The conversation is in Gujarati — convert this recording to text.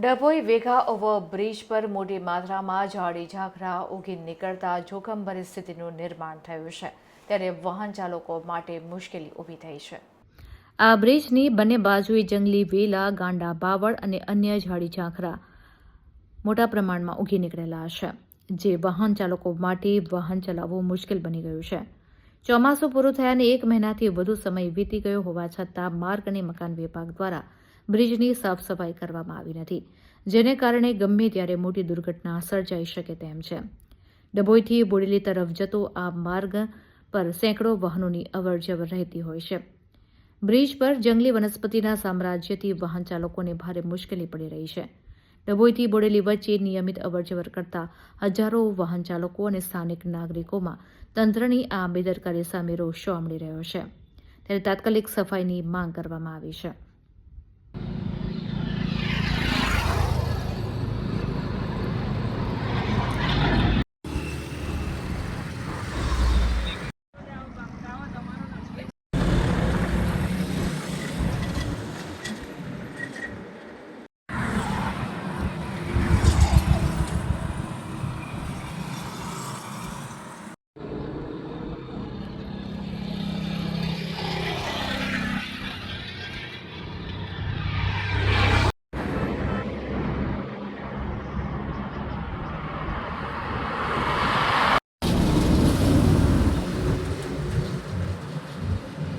ડભોઈ વેઘા ઓવરબ્રિજ પર મોટી માત્રામાં ઝાડી ઝાંખરા ઉગી નીકળતા જોખમ પરિસ્થિતિનું નિર્માણ થયું છે. ત્યારે વાહન ચાલકો માટે મુશ્કેલી ઊભી થઈ છે. આ બ્રિજની બંને બાજુએ જંગલી વેલા, ગાંડા બાવળ અને અન્ય ઝાડી ઝાંખરા મોટા પ્રમાણમાં ઉગી નીકળેલા છે, જે વાહન ચાલકો માટે વાહન ચલાવવું મુશ્કેલ બની ગયું છે. ચોમાસું પૂરું થયાને એક મહિનાથી વધુ સમય વીતી ગયો હોવા છતાં માર્ગ અને મકાન વિભાગ દ્વારા બ્રિજની સાફ સફાઈ કરવામાં આવી નથી, જેને કારણે ગમે ત્યારે મોટી દુર્ઘટના સર્જાઈ શકે તેમ છે. ડભોઈથી બોડેલી તરફ જતો આ માર્ગ પર સેંકડો વાહનોની અવરજવર રહેતી હોય છે. બ્રિજ પર જંગલી વનસ્પતિના સામ્રાજ્યથી વાહન ચાલકોને ભારે મુશ્કેલી પડી રહી છે. ડભોઈથી બોડેલી વચ્ચે નિયમિત અવરજવર કરતા હજારો વાહન ચાલકો અને સ્થાનિક નાગરિકોમાં તંત્રની આ બેદરકારી સામે રોષ જોવા મળી રહ્યો છે. ત્યારે તાત્કાલિક સફાઈની માંગ કરવામાં આવી છે.